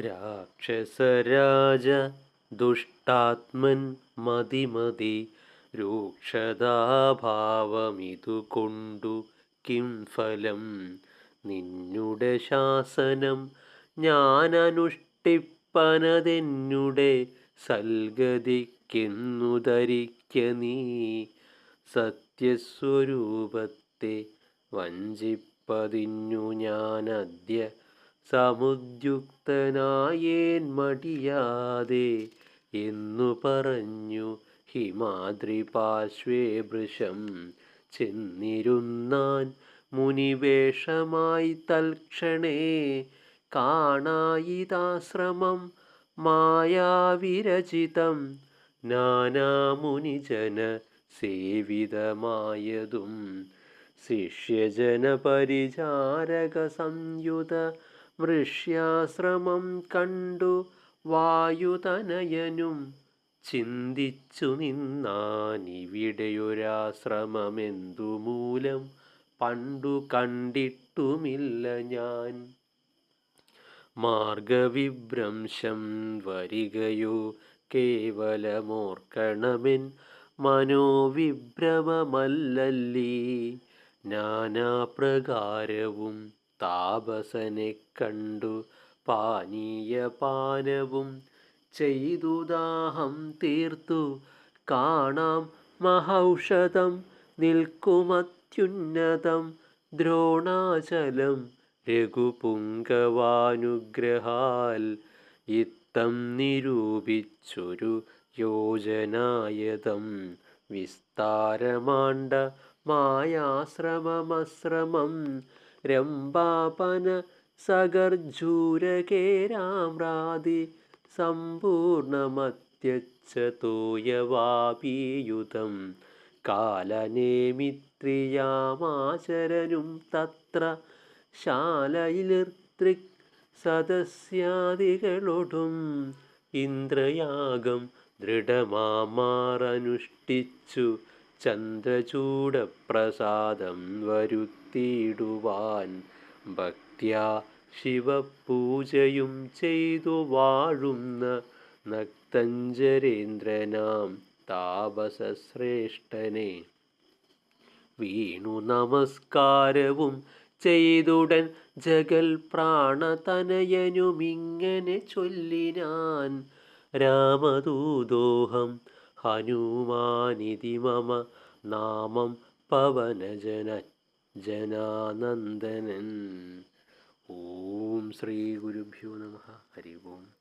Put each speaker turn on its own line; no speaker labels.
രാക്ഷസരാജ ദുഷ്ടാത്മൻ മതിമതി രൂക്ഷതാഭാവമിതു കൊണ്ടു കിം ഫലം? നിന്നുടെ ശാസനം ഞാനനുഷ്ഠിപ്പനതെന്നുടെ സൽഗതിക്കെന്നു ധരിക്ക നീ. സത്യസ്വരൂപത്തെ വഞ്ചിപ്പതിന്നു ഞാനദ്യ സമുദ്യുക്തനായേൻ മടിയാതെ എന്നു പറഞ്ഞു. ഹിമാദ്രി പാർശ്വേ വൃഷം ചെന്നിരുന്നാൻ മുനിവേഷമായി തൽക്ഷണേ കാണായിതാശ്രമം മായാവിരചിതം നാനാമുനിജന സേവിതമായതും ശിഷ്യജന പരിചാരക സംയുത വൃഷ്യാശ്രമം കണ്ടു വായുതനയനും. ചിന്തിച്ചു നിന്നാനിവിടെയൊരാശ്രമമെന്തു മൂലം പണ്ടു കണ്ടിട്ടുമില്ല ഞാൻ. മാർഗവിഭ്രംശം വരികയോ കേവലമോർക്കണമെൻ മനോവിഭ്രമമല്ലല്ലേ. നാനാപ്രകാരവും താപസനെ കണ്ടു പാനീയപാനവും ചെയ്തുദാഹം തീർത്തു. കാണാം മഹൗഷധം നിൽക്കുമത്യുന്നതം. ദ്രോണാചലം രഘുപുങ്കവാനുഗ്രഹാൽ ഇത്തം നിരൂപിച്ചൊരു യോജനായതം. വിസ്താരമാണ്ട മായാശ്രമമശ്രമം രംഭാപന സഗർജൂരകേരാമ്രാതി സമ്പൂർണമത്യച്ചതോയവാപീയുതം കാലനേമിത്രിയാമാചരനും തത്ര ശാലയിലിർത്തൃക് സദസ്യാദികളൊടും. ഇന്ദ്രയാഗം ദൃഢമാമാറനുഷ്ഠിച്ചു ചന്ദ്രചൂഡപ്രസാദം വരുത്തിയിടുവാൻ ഭക്തിയ ശിവപൂജയും ചെയ്തു വാഴുന്ന നക്തഞ്ചരേന്ദ്രനാം താപസശ്രേഷ്ഠനെ. വീണു നമസ്കാരവും ചെയ്തുടൻ ജഗൽ പ്രാണതനയനുമിങ്ങനെ ചൊല്ലിനാൻ രാമദൂതോഹം ഹനുമാനിതി മമ നാമം പവനജന ജനാനന്ദനൻ. ഓം ശ്രീ ഗുരുഭ്യോ നമ. ഹരി ഓം.